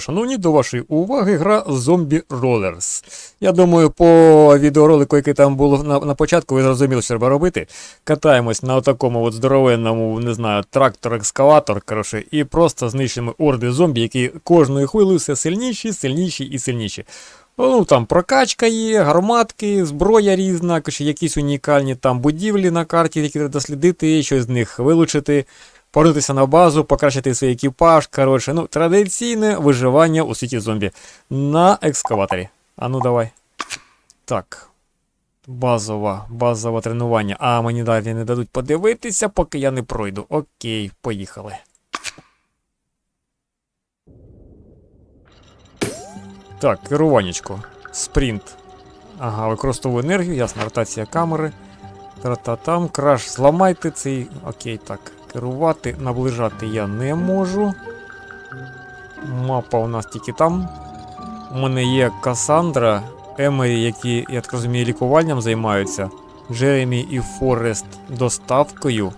Шановні, до вашої уваги гра Zombie Rollers. Я думаю, по відеоролику, який там був на, на початку, ви зрозуміли, що треба робити. Катаємось на такому от здоровенному, не знаю, трактор-екскаватор, коротше, і просто знищуємо орди зомбі, які кожною хвилею все сильніші, сильніші і сильніші. Ну, там прокачка є, гарматки, зброя різна, якісь унікальні там будівлі на карті, які треба дослідити, щось з них вилучити повернутися на базу, покращити свій екіпаж. Коротше, ну, традиційне виживання у світі зомбі на екскаваторі. А ну давай. Так. Базова, базове тренування. А мені далі не дадуть подивитися, поки я не пройду. Окей, поїхали. Так, керуванечко. Спринт. Ага, використовую енергію, ясно, ротація камери. Тра-та-там, краш, зламайте цей. Окей, так. Керувати, наближати я не можу. Мапа у нас тільки там. У мене є Касандра, Емері, які, я так розумію, лікуванням займаються. Джеремі і Форест доставкою.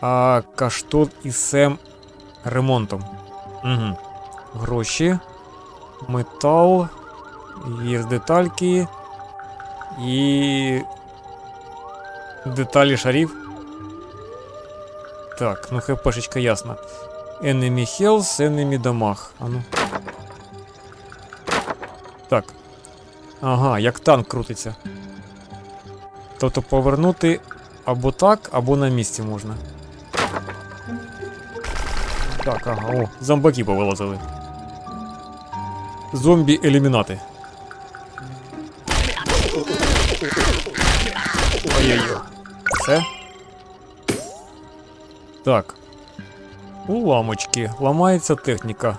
А Каштот і Сем ремонтом. Угу. Гроші. Метал. Є детальки. І. Деталі шарів. Так, ну хпшечка ясно. Enemy health, enemy дамаг. А ну. Так. Ага, як танк крутиться. Тобто повернути або так, або на місці можна. Так, ага, о, зомбаки повилазили. Зомбі елімінати. Ой-ой-ой. Все? Так. Уламочки. Ламається техніка.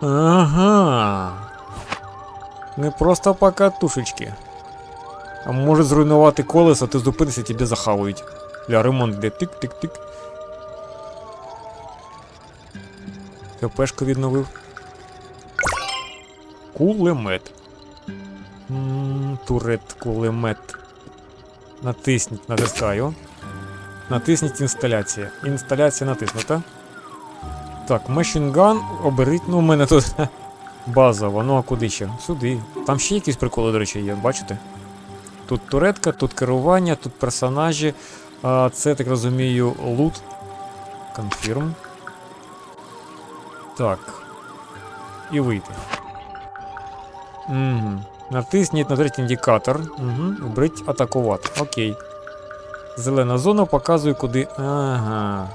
Ага. Не просто покатушечки. А може зруйнувати колесо, ти зупинишся, тебе захавують. Для ремонт де тик-тик-тик. КПшку відновив. Кулемет. Турет, кулемет. Натисніть, натискаю. Натисніть інсталяція. Інсталяція натиснута. Так, мешінган оберіть. Ну, у мене тут базово. Ну а куди ще? Сюди. Там ще якісь приколи, до речі, є, бачите? Тут туретка, тут керування, тут персонажі. А, це, так розумію, лут. Конфірм. Так. І вийти. Угу. Натисніть на третій індикатор. Угу. Вбрить атакувати. Окей. Зелена зона показує куди. Ага.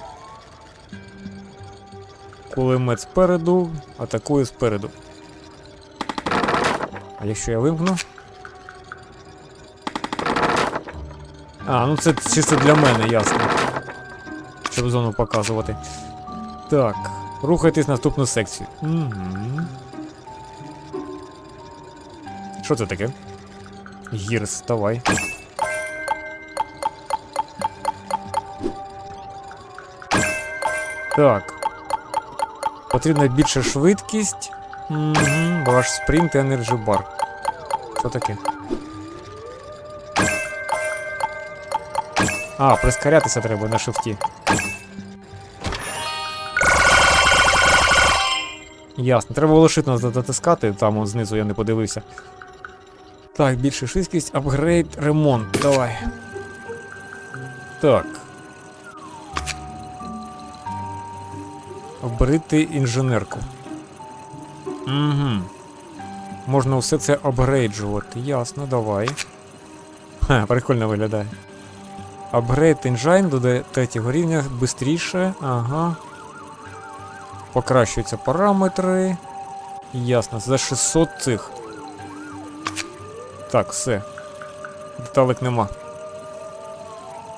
Кулемет спереду, атакує спереду. А якщо я вимкну? А, ну це чисто для мене, ясно. Щоб зону показувати. Так. Рухайтесь в наступну секцію. Угу. Що це таке? Гірс, давай. Так. Потрібна більша швидкість. Угу. Ваш спринт і енерджі бар. Що таке? А, прискорятися треба на шифті. Ясно. Треба було шитно дотискати, там знизу я не подивився. Так, більша швидкість, апгрейд, ремонт. Давай. Так. Обрити інженерку. Угу. Можна все це апгрейджувати. Ясно, давай. Ха, прикольно виглядає. Апгрейд інжайн додає третього рівня швидше. Ага. Покращуються параметри. Ясно, за 600 цих. Так, все. Деталек нема.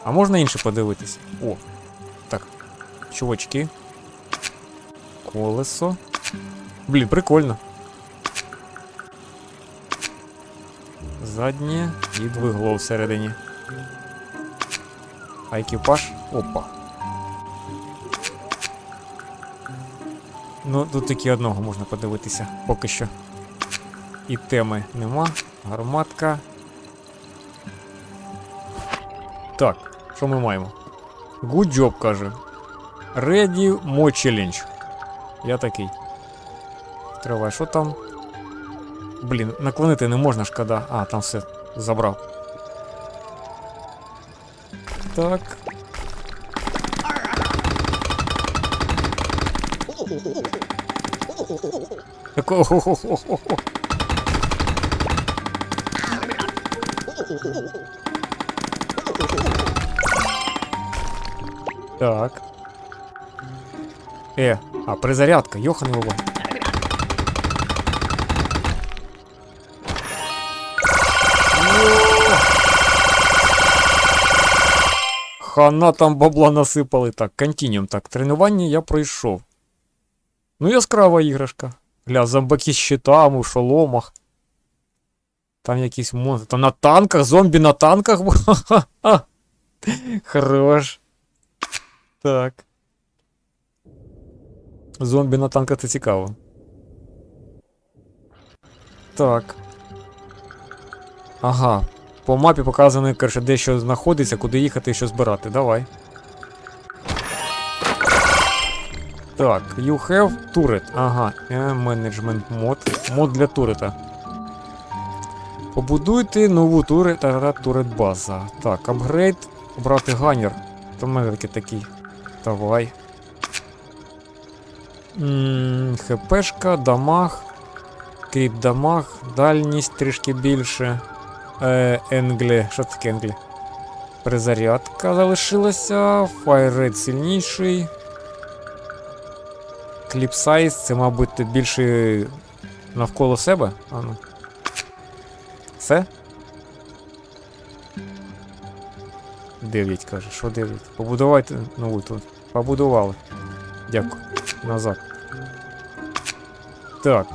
А можна інше подивитись? О. Так. Чувачки. Колесо. Блін, прикольно. Заднє і двигло всередині. А екіпаж? Опа. Ну, тут тільки одного можна подивитися поки що. І теми нема. Гарматка. Так, що ми маємо? Good job, каже. Ready more challenge. Я такий. Відкривай, що там? Блін, наклонити не можна, шкода. А, там все забрав. Так. Такого. Так. Е, а перезарядка, йохан його. Хана там бабла насипали. Так, континуум. Так, тренування я пройшов. Ну, яскрава іграшка. Гля, зомбаки з щитами, у шоломах. Там якісь монстри. Там на танках, зомбі на танках. бу- Ха-ха-ха. Хорош. Так. Зомбі на танках це цікаво. Так. Ага. По мапі показано, коротше, де що знаходиться, куди їхати і що збирати. Давай. Так, you have turret. Ага, management мод. Мод для турета. Побудуйте нову турет, та турет база. Так, апгрейд. Обрати ганер. В мене таки такий. Давай. ХПшка, дамаг. Кріп дамаг, дальність трішки більше. Е, енглі. Що таке енглі? Перезарядка залишилася. Файрейт сильніший. Кліп сайз, це, мабуть, більше навколо себе. А ну. Все? 9, каже. Що 9? Побудувайте нову тут. Побудували. Дякую. Назад. Так.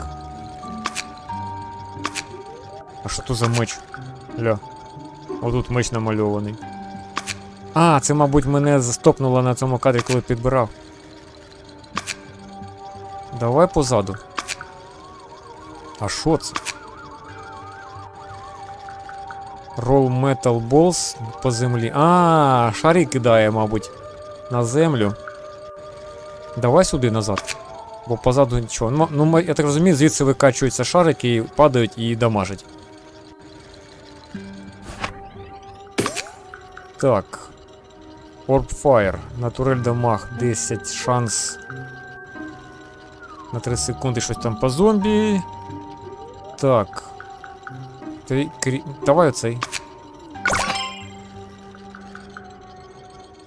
А що тут за меч? Ля. Отут меч намальований. А, це, мабуть, мене застопнуло на цьому кадрі, коли підбирав. Давай позаду. А що це? Roll Metal Balls по землі. А, шарик кидає, мабуть, на землю. Давай сюди назад. Бо позаду нічого. Ну, ну м- я так розумію, звідси викачуються шарики і падають і дамажать. Так. Orb Fire. Натурель дамаг 10 шанс. На 3 секунди щось там по зомбі. Так. Три, крі... Давай оцей.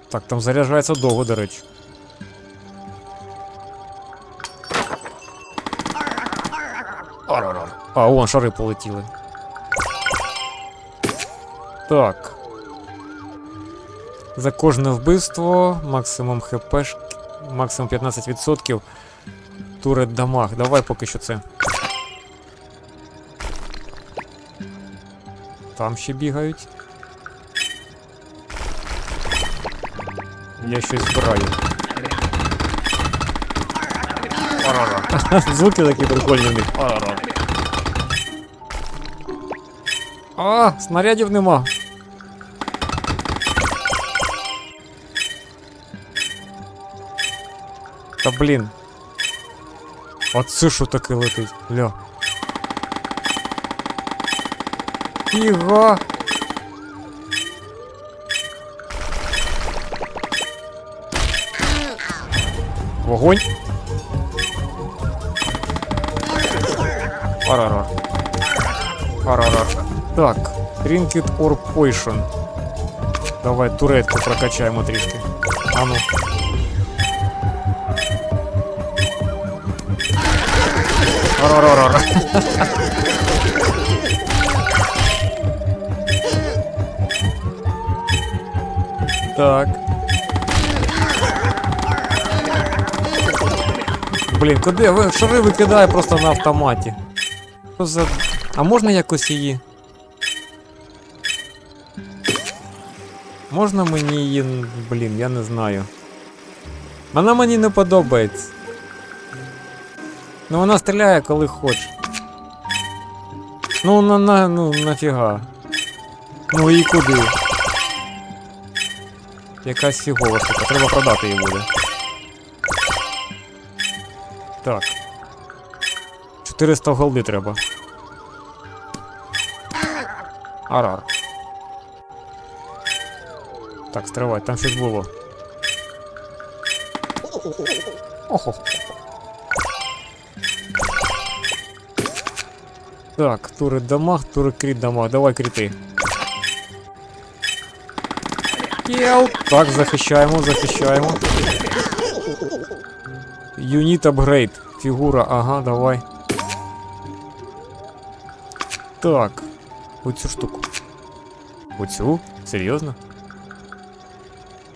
Так, там заряджається довго, до речі. А, вон шари полетіли. Так. За кожне вбивство максимум хп, максимум 15%. Турет дамаг. Давай поки що це. Там ще бігають. Я щось збираю. Звуки такі прикольні в них. А, снарядів нема. Та блін. А це що таке летить? Ля. Фіга. Вогонь. Арарар. Арарар. Так, Trinket or Poison. Давай туретку прокачаємо трішки. А ну. Так. Блін, куди? Шари викидає просто на автоматі. Що за. А можна якось її? Можна мені її. Блін, я не знаю. Вона мені не подобається. Ну вона стріляє коли хоче. Ну на, на ну нафіга. Ну і куди? Якась фігова штука, треба продати її буде. Так. 400 голди треба. Арар. Так, стривай, там щось було. Охо. Так, тури дамаг, тури кріт дамаг. Давай кріти. Єл. Так, захищаємо, захищаємо. Юніт апгрейд. Фігура, ага, давай. Так. Оцю штуку. Оцю? Серйозно?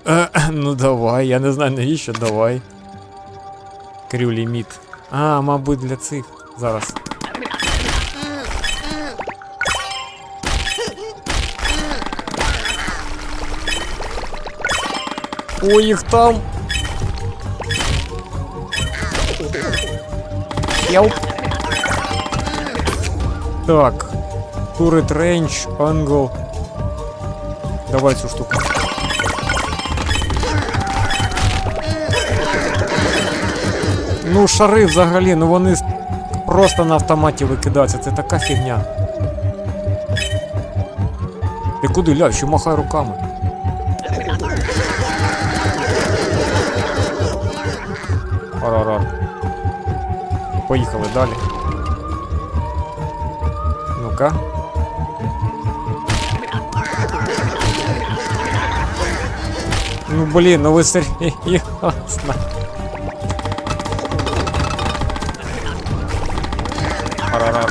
Е, ну давай, я не знаю навіщо, давай. Крю ліміт. А, мабуть, для цих. Зараз. Ой, їх там. Йоп. Так. Turret range, angle. Давай цю штуку. Ну, шари взагалі, ну вони просто на автоматі викидаються. Це така фігня. Ти куди ляв, що махай руками? Арарар. Поїхали далі. Ну-ка. Ну блін, ну ви серйозно. Арарар.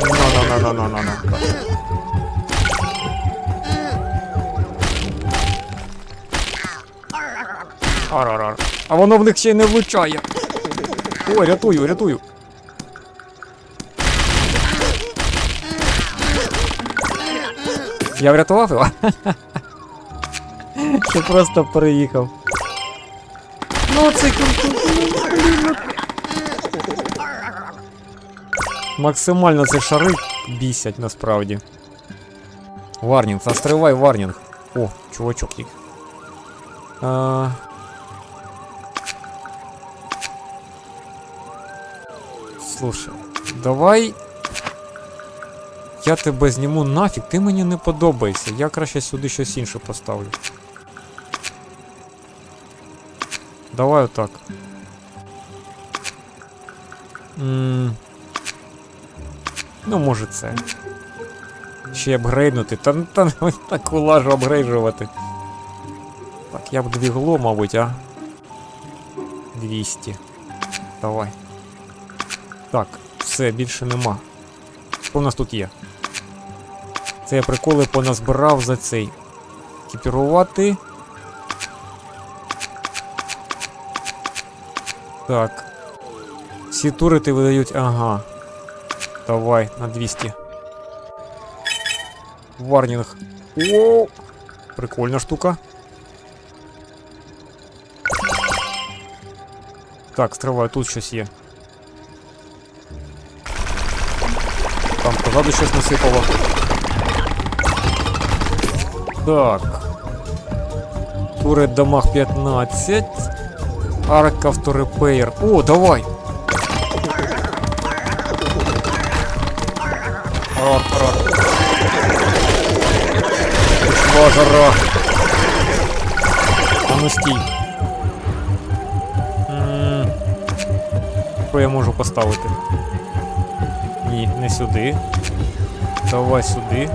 Ну-ну-ну-ну-ну-ну. Арарар. А воно в них ще й не влучає. Ой, рятую, рятую. Я врятував його? Що просто переїхав. Ну це Максимально це шари бісять насправді. Варнінг, застривай варнінг. О, чувачок їх. А... Слушай, давай. Я тебе зніму нафіг, ти мені не подобаєшся. Я краще сюди щось інше поставлю. Давай отак. М, Ну, може це. Ще апгрейднути. Та, та так лажу апгрейджувати. Так, я б двігло, мабуть, а. 200. Давай. Так, все, більше нема. Що у нас тут є? Це я приколи поназбирав за цей. Екіпірувати. Так. Всі турити видають. Ага. Давай, на 200. Варнінг. О! Прикольна штука. Так, стривай, тут щось є. Там позаду щось насипало. Так. Турет дамаг 15. Арк авторепейр. О, давай! Арар, арар. Пішла жара. А ну стій. Що я можу поставити? Ні, не сюди. Давай сюди.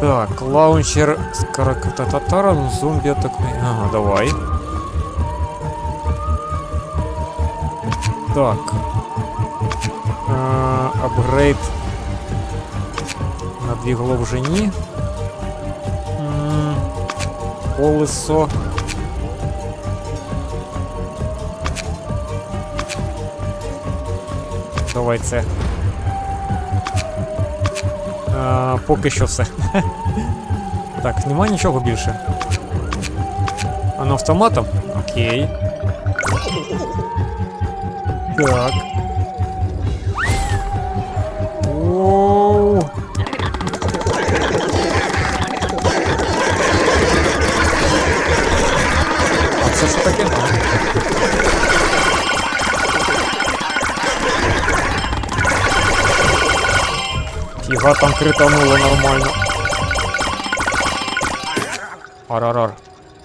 Так, лаунчер з каракататаром, зомбі атакне. Ага, давай. Так. Апгрейд. На дві головжині. Колесо. Давай це. А, поки що все. так, нема нічого більше. А на автоматом? Окей. Так. Оу. А це що таке? Фіга там критануло нормально. Арарар.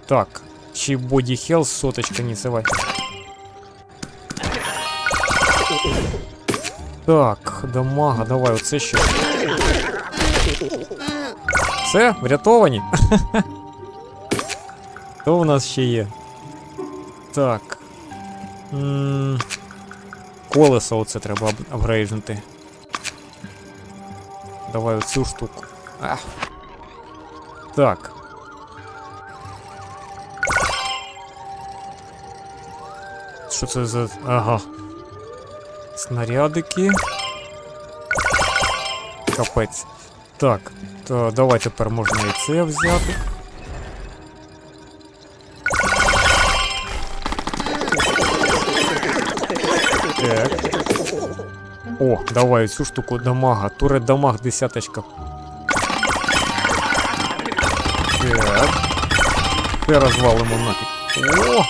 Так. Чебоди Хелл соточка не сывай. Так, дамага, давай, оце що. Все, врятовані. Хто у нас ще є? Так. М, Колесо оце треба ап- апгрейджнути. Давай оцю штуку. Ах. Так. Що це за. Ага. Снарядики. Капець. Так, то давай тепер можна і це взяти. Так. О, давай цю штуку дамага. Туре дамаг десяточка. Так. Це розвалимо нафіг. О!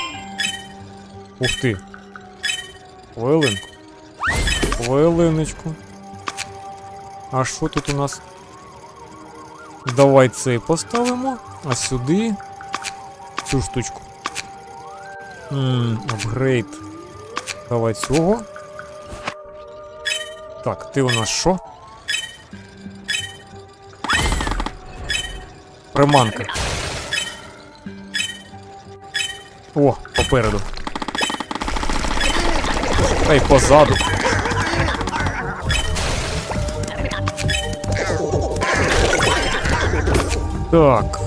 Ух ти. Хвилинку. Хвилиночку. А що тут у нас? Давай цей поставимо, а сюди цю штучку. Ммм, апгрейд. Давай цього. Так, ти у нас що? Приманка. О, попереду. Ей, позаду. Так.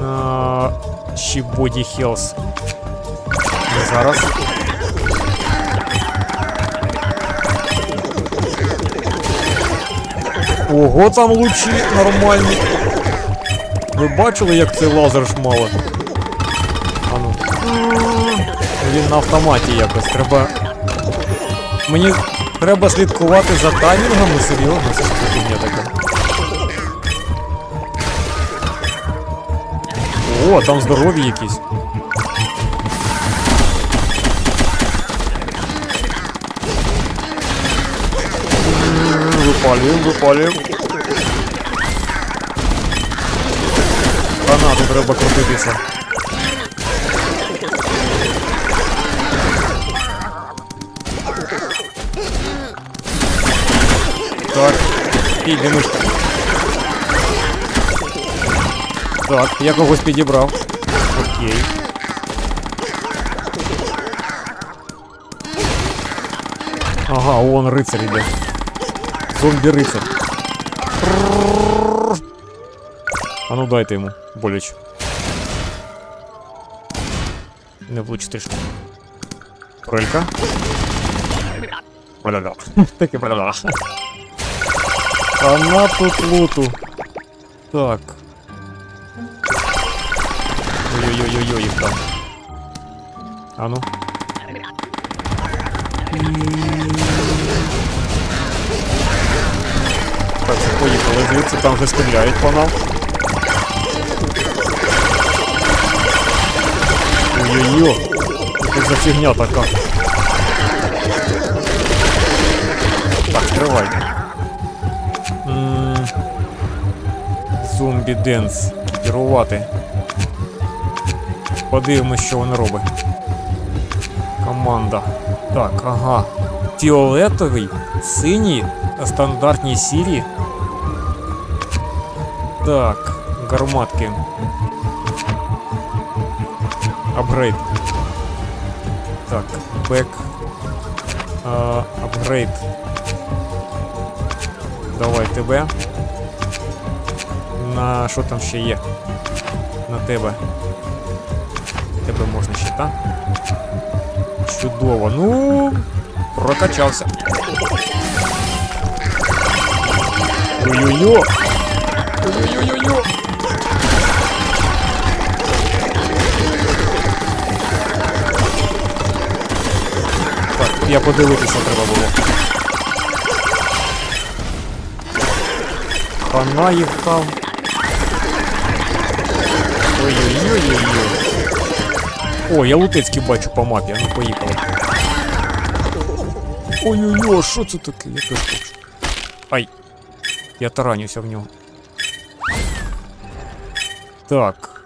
На Чібоді Хелс. Зараз. Ого, там лучі нормальні. Ви бачили, як цей лазер шмала? Ану. Він на автоматі якось. Треба. Мені треба слідкувати за таймінгами, серйозно, це що О, там здорові якісь. М, Випалюємо, випалюємо. Гранату треба крутитися. Так, піди мишка. Так, я когось підібрав. Окей. Ага, вон рицарь іде. Зомбі-рицар. А ну дайте йому, боляче. Не влучити ж. Кролька. Бля-бля. Таке бля-бля. Она тут луту. Так. Ой-ой-ой-ой, їх там. А ну. Так, поїхали звідси, там вже стріляють по нам. Ой-ой-ой. Що за фігня така? Так, стривай. М, Зомбі Денс. Керувати. Подивимось, що вона робить. Команда. Так, ага. Фіолетовий, синій, стандартні сірі. Так, гарматки. Апгрейд. Так, бек. Апгрейд. Давай тебе. На що там ще є? На тебе. Тебе можна ще так? Чудово. Ну, прокачався. Ой-ой-ой. Ой-ой-ой. Так, я подивитися треба було. Хана їх там. Ой-ой-ой-ой-ой. О, я Лутецький бачу по мапі, ну поїхали. Ой-ой-ой, що це таке? Я теж хочу. Ай. Я таранюся в нього. Так.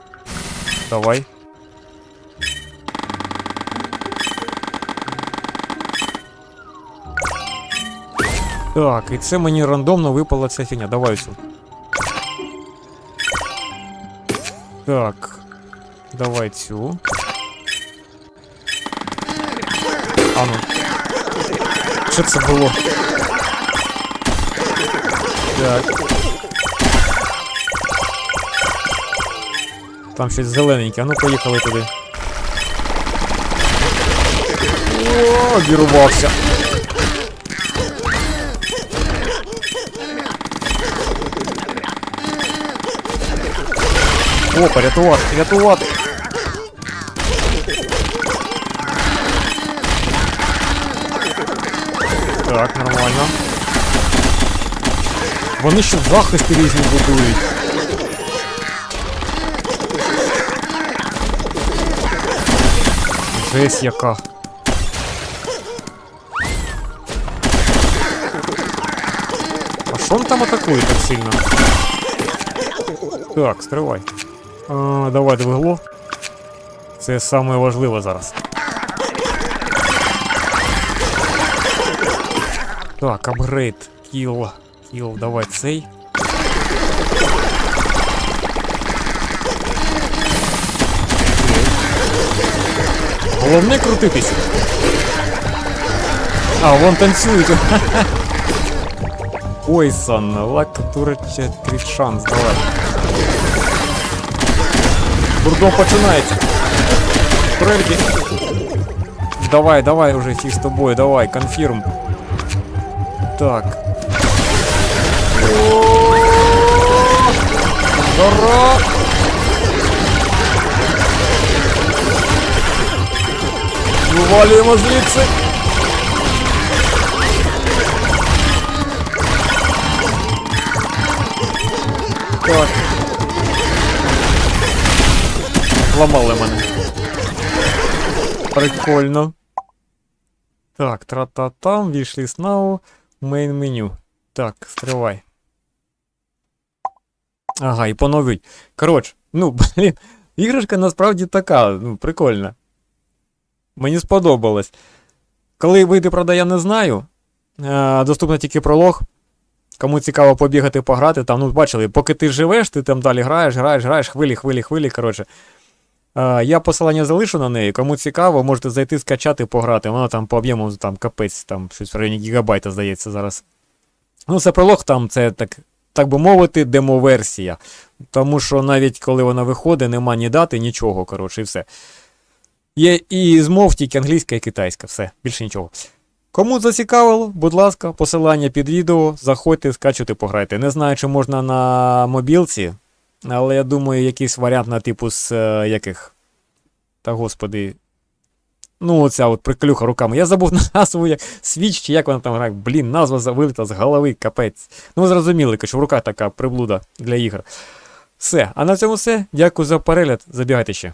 Давай. Так, і це мені рандомно випала ця фігня. Давай цю. Так. Давай цю. Що це було? Так. Там щось зелененьке, а ну поїхали туди. О, обірвався. Опа, рятувати, рятувати. Так, нормально. Вони ще захисти різні будують. Жесть яка. А що він там атакує так сильно? Так, стривай. А, давай двигло. Це саме важливе зараз. Так, апгрейд. Кіл. Кіл, давай цей. Головне крутитися. А, вон танцюють. Ой, сан, лак, турече, крит шанс, давай. Бурдом починається. Прерді. Давай, давай уже фіг з тобою, давай, конфірм. Так. Жара! Вивалюємо звідси. Так. Ламали мене. Прикольно. Так, тра-та-там, вийшли now, main меню. Так, стривай. Ага, і поновить. Коротше, ну, блін, іграшка насправді така, ну, прикольна. Мені сподобалось. Коли вийде, правда, я не знаю. Е, доступно тільки пролог. Кому цікаво побігати, пограти, там, ну, бачили, поки ти живеш, ти там далі граєш, граєш, граєш, хвилі, хвилі, хвилі. Коротше. Я посилання залишу на неї. Кому цікаво, можете зайти, скачати, пограти. Вона там по об'єму там капець, там щось в районі гігабайта, здається, зараз. Ну, це пролог там, це так, так би мовити, демоверсія. Тому що навіть коли вона виходить, нема ні дати, нічого, коротше, і все. Є і змов тільки англійська і китайська, все, більше нічого. Кому зацікавило, будь ласка, посилання під відео, заходьте, скачуйте, пограйте. Не знаю, чи можна на мобілці, але я думаю, якийсь варіант на типу з е, яких. Та господи. Ну, оця от приклюха руками. Я забув назву, як свіч, чи як вона там грає. Блін, назва завилита з голови, капець. Ну, зрозуміли, що в руках така приблуда для ігор. Все, а на цьому все. Дякую за перегляд. Забігайте ще.